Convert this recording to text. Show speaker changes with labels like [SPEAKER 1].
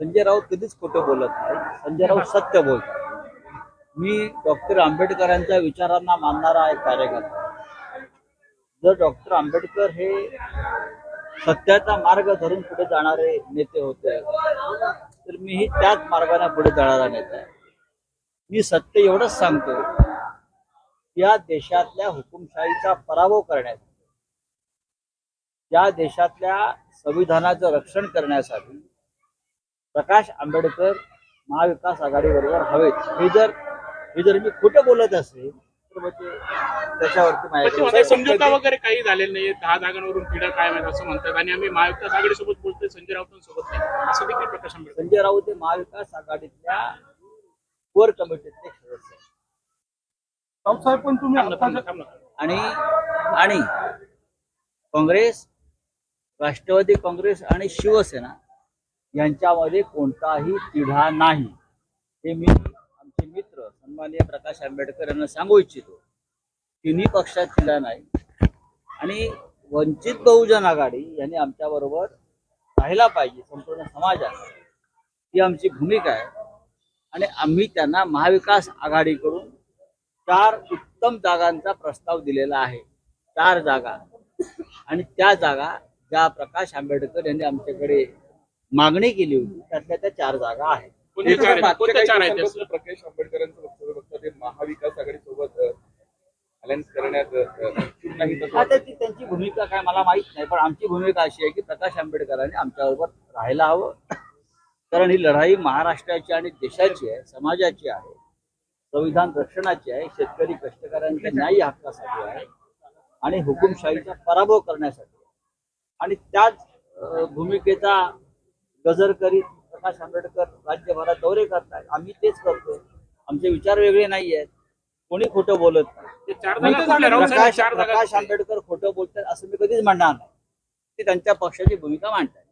[SPEAKER 1] संजय राऊत कधीच खोटं बोलत नाही. संजय राऊत सत्य बोलतात. मी डॉक्टर आंबेडकरांच्या विचारांना मानणारा एक कार्यकर्ता. जर डॉक्टर आंबेडकर हे सत्याचा मार्ग धरून पुढे जाणारे नेते होते तर मीही त्याच मार्गाने पुढे जाणारा नेता आहे. मी सत्य एवढंच सांगतो या देशातल्या हुकुमशाहीचा पराभव करण्यासाठी या देशातल्या संविधानाचं रक्षण करण्यासाठी प्रकाश आंबेडकर महाविकास आघाडीबरोबर हवेत. हे जर हे जर मी खोटं बोलत असेल तर मग ते त्याच्यावरती
[SPEAKER 2] पण ते
[SPEAKER 1] माझ्याकडे
[SPEAKER 2] म्हणतात समझोता वगैरे काही झालेलं नाही दहा जागांवरून पिढा कायम आहेत असं म्हणतात. आणि आम्ही महाविकास आघाडीसोबत बोलतोय संजय राऊतांसोबत नाही. असं देखील प्रकाश आंबेडकर
[SPEAKER 1] संजय राऊत हे महाविकास आघाडीतल्या कोर कमिटीतले सदस्य आहेत.
[SPEAKER 3] राऊतसाहेब पण तुम्ही
[SPEAKER 2] थांब ना, थांब ना,
[SPEAKER 3] आत्ताच्या
[SPEAKER 2] थांब ना.
[SPEAKER 1] आणि आणि काँग्रेस राष्ट्रवादी काँग्रेस आणि शिवसेना यांच्यामध्ये कोणताही तिढा नाही. हे मी आमचे मित्र सन्माननीय प्रकाश आंबेडकर यांना सांगू इच्छितो. तिन्ही पक्षात तिढा नाही. आणि वंचित बहुजन आघाडी यांनी आमच्याबरोबर राहिला पाहिजे संपूर्ण समाजात. ही आमची भूमिका आहे. आणि आम्ही त्यांना महाविकास आघाडीकडून चार उत्तम जागांचा प्रस्ताव दिलेला आहे. चार जागा. आणि त्या जागा ज्या प्रकाश आंबेडकर यांनी आमच्याकडे मागणी केली होती. त्यातल्या त्या चार जागा आहेत.
[SPEAKER 2] कोणत्या चार
[SPEAKER 4] प्रकाश आंबेडकरांचं वक्तव्य बघता ते महाविकास आघाडी सोबत अलायन्स करण्यात अ, इच्छुक
[SPEAKER 1] आता ती त्यांची भूमिका काय मला माहीत नाही पण आमची भूमिका अशी आहे की प्रकाश आंबेडकरांनी आमच्याबरोबर राहायला हवं. कारण ही लढाई महाराष्ट्राची आणि देशाची आहे समाजाची आहे संविधान रक्षणाची आहे शेतकरी कष्टकऱ्यांच्या न्याय्य हक्कासाठी आहे आणि हुकुमशाहीचा पराभव करण्यासाठी आहे. आणि त्याच अं, भूमिकेचा गजर करीत प्रकाश आंबेडकर राज्यभरात दौरे करतात आम्ही तेच करतो आमचे विचार वेगळे नाही आहेत कोणी खोटं बोलत
[SPEAKER 2] राऊतसाहेब
[SPEAKER 1] प्रकाश? आंबेडकर खोटं बोलतात असं मी कधीच म्हणणार नाही. ते त्यांच्या पक्षाची भूमिका मांडतात